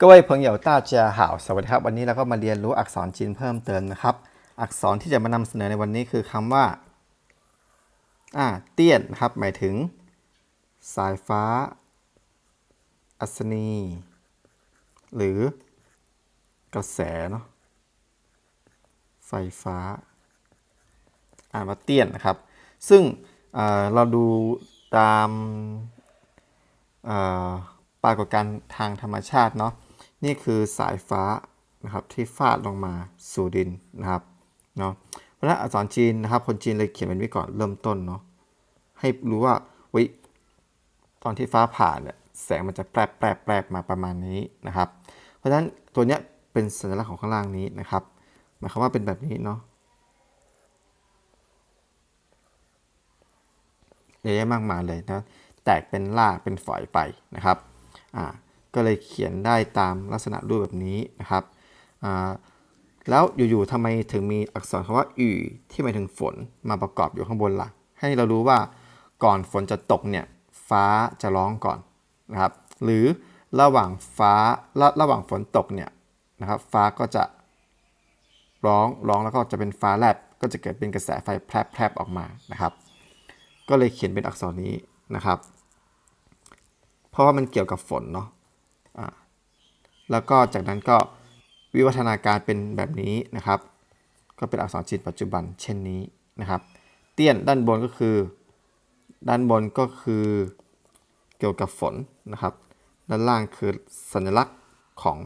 各位朋友大家好สวัสดีครับ วันนี้เราก็มาเรียนรู้อักษรจีนเพิ่มเติมนะครับ อักษรที่จะมานำเสนอในวันนี้คือคำว่าอ่าเตี้ยนนะครับ หมายถึง สายฟ้า อัศนี หรือ กระแสเนาะไฟฟ้า อ่านว่าเตี้ยนนะครับ ซึ่งเอ่อเราดูตามเอ่อปรากฏการณ์ทางธรรมชาติเนาะ นี่คือสายฟ้านะครับที่ฟาดลงมาสู่ดินนะครับเนาะเพราะฉะนั้นอักษรจีนนะครับ คนจีนเลยเขียนเป็นไว้ก่อนเริ่มต้นเนาะให้รู้ว่าว้ตอนที่ฟ้าผ่าเนี่ยแสงมันจะแปรแปรแปรมาประมาณนี้นะครับ เพราะฉะนั้นตัวเนี้ยเป็นสัญลักษณ์ของข้างล่างนี้นะครับหมายความว่าเป็นแบบนี้เนาะเยอะแยะมากมายเลยนะแตกเป็นรากเป็นฝอยไปนะครับอ่า ก็เลยเขียนได้ตามลักษณะรูปแบบนี้นะครับแล้วอยู่ๆทำไมถึงมีอักษรคำว่าอืที่หมายถึงฝนมาประกอบอยู่ข้างบนล่ะ ให้เรารู้ว่าก่อนฝนจะตกเนี่ยฟ้าจะร้องก่อนนะครับ หรือระหว่างฟ้าระระหว่างฝนตกเนี่ยนะครับ ฟ้าก็จะร้องร้องแล้วก็จะเป็นฟ้าแลบก็จะเกิดเป็นกระแสไฟแพรบออกมานะครับ ก็เลยเขียนเป็นอักษรนี้นะครับ เพราะว่ามันเกี่ยวกับฝนเนาะ แล้วก็จากนั้นก็วิวัฒนาการเป็นแบบนี้นะครับ ก็เป็นอักษรจีนปัจจุบันเช่นนี้นะครับ เตี้ยนด้านบนก็คือ ด้านบนก็คือเกี่ยวกับฝนนะครับ ด้านล่างคือสัญลักษณ์ของ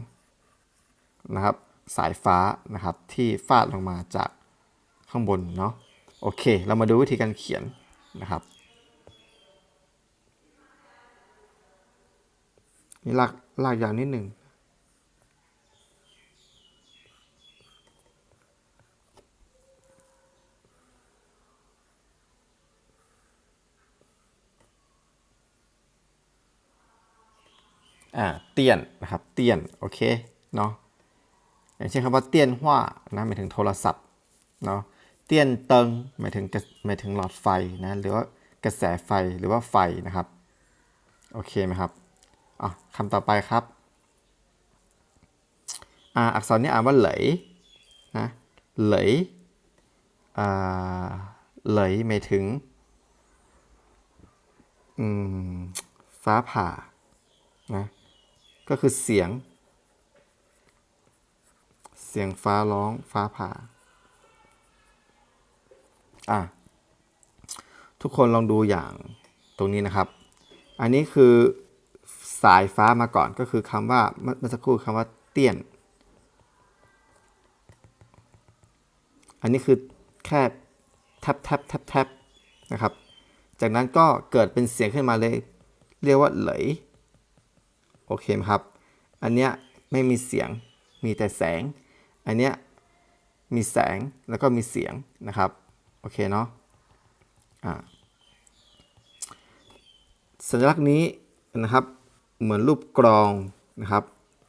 นะครับสายฟ้านะครับที่ฟาดลงมาจากข้างบนเนาะโอเค เรามาดูวิธีการเขียนนะครับ นี่ลากหลากอย่าวนิดหนึ่งอ่าเตี้ยนนะครับ เตี้ยนโอเคเนาะอย่างเช่นคำว่าเตี้ยนหว่านะหมายถึงโทรศัพท์เนาะเตี้ยนเติงหมายถึงกระหมายถึงหลอดไฟนะหรือว่ากระแสไฟหรือว่าไฟนะครับ โอเคไหมครับ อะคำต่อไปครับอ่าอักษรนี้อ่านว่าเหลยนะเหลยอ่าเหลยหมายถึงอืมฟ้าผ่านะก็คือเสียง เสียงฟ้าร้องฟ้าผ่าอะทุกคนลองดูอย่างตรงนี้นะครับ อันนี้คือ สายฟ้ามาก่อนก็คือคำว่าเมื่อสักครู่คำว่าเตี้ยน อันนี้คือแค่แทบแทบแทบแทบนะครับ จากนั้นก็เกิดเป็นเสียงขึ้นมาเลย เรียกว่าเหลยโอเคไหมครับ อันเนี้ยไม่มีเสียงมีแต่แสง อันเนี้ยมีแสงแล้วก็มีเสียงนะครับ โอเคเนาะอ่าสัญลักษณ์นี้นะครับ เหมือนรูปกรองนะครับ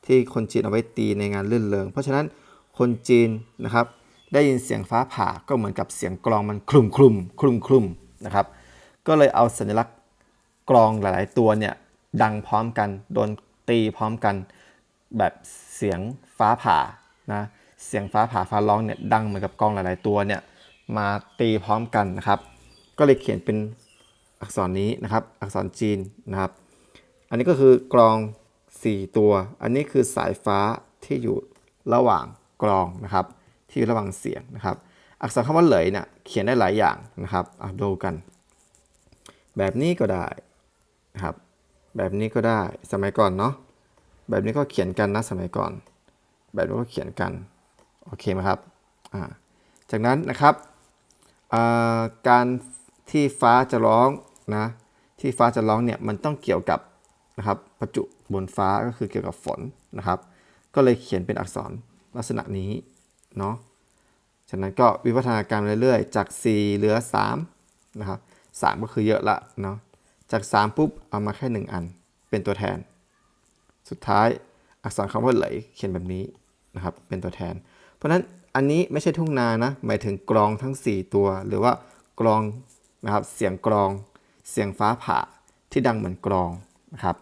ที่คนจีนเอาไว้ตีในงานลื่นเริง เพราะฉะนั้นคนจีนนะครับได้ยินเสียงฟ้าผ่าก็เหมือนกับเสียงกรองมันคลุมคลุมคลุมคลุมนะครับก็เลยเอาสัญลักษณ์กรองหลาย ๆ ตัวเนี่ยดังพร้อมกันโดนตีพร้อมกันแบบเสียงฟ้าผ่านะเสียงฟ้าผ่าฟ้าร้องเนี่ยดังเหมือนกับกรองหลาย ๆ ตัวเนี่ยมาตีพร้อมกันนะครับ ก็เลยเขียนเป็นอักษรนี้นะครับ อักษรจีนนะครับ อันนี้ก็คือกรอง 4 ตัว อันนี้คือสายฟ้าที่อยู่ระหว่างกรองนะครับ ที่อยู่ระหว่างเสียงนะครับ อักษรคำว่าเหลยเนี่ยเขียนได้หลายอย่างนะครับอะดูกัน แบบนี้ก็ได้นะครับ แบบนี้ก็ได้สมัยก่อนเนาะแบบนี้ก็เขียนกันนะสมัยก่อน แบบนี้ก็เขียนกันโอเคไหมครับอ่าจากนั้นนะครับการที่ฟ้าจะร้องนะที่ฟ้าจะร้องเนี่ยมันต้องเกี่ยวกับ นะครับประจุบนฟ้าก็คือเกี่ยวกับฝนนะครับ ก็เลยเขียนเป็นอักษรลักษณะนี้เนาะจากนั้นก็วิวัฒนาการเรื่อยๆ จาก 4 เหลือ 3 นะครับ 3 ก็คือเยอะละเนาะจาก 3 ปุ๊บ เอามาแค่ 1 อัน เป็นตัวแทน สุดท้ายอักษรคำว่าไหลเขียนแบบนี้นะครับ เป็นตัวแทน เพราะฉะนั้นอันนี้ไม่ใช่ทุ่งนานะ หมายถึงกรองทั้ง 4 ตัว หรือว่ากรองนะครับ เสียงกรอง เสียงฟ้าผ่าที่ดังเหมือนกรอง นะครับ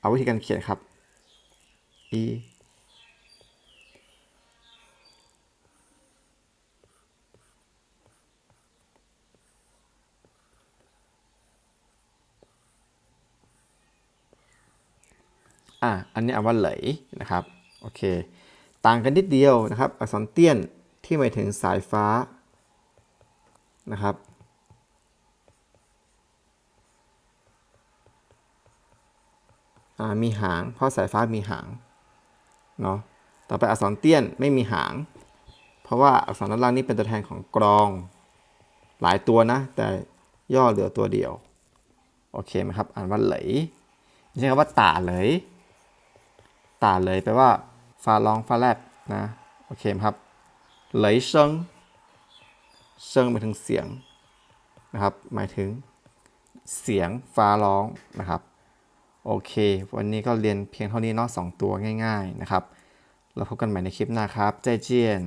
เอาวิธีการเขียนครับอีอะอันนี้อ่านว่าเหลนะครับ โอเค ต่างกันนิดเดียวนะครับ อักษรเตี้ยนที่หมายถึงสายฟ้านะครับ อ่า มีหาง เพราะสายฟ้ามีหางเนาะต่อไปอักษรเตี้ยนไม่มีหาง เพราะว่าอักษรด้านล่างนี่เป็นตัวแทนของกรอง หลายตัวนะ แต่ย่อเหลือตัวเดียว โอเคไหมครับ อ่านว่าเหลยใช่คำว่าตาเหลยตาเหลยแปลว่าฟ้าร้องฟ้าแลบนะ โอเคไหมครับ เหลยเซิงเซิงหมายถึงเสียงนะครับ หมายถึงเสียงฟ้าร้องนะครับ โอเค วันนี้ก็เรียนเพียงเท่านี้เนาะสองตัวง่าย ๆ นะครับแล้วพบกันใหม่ในคลิปหน้าครับใจเจียน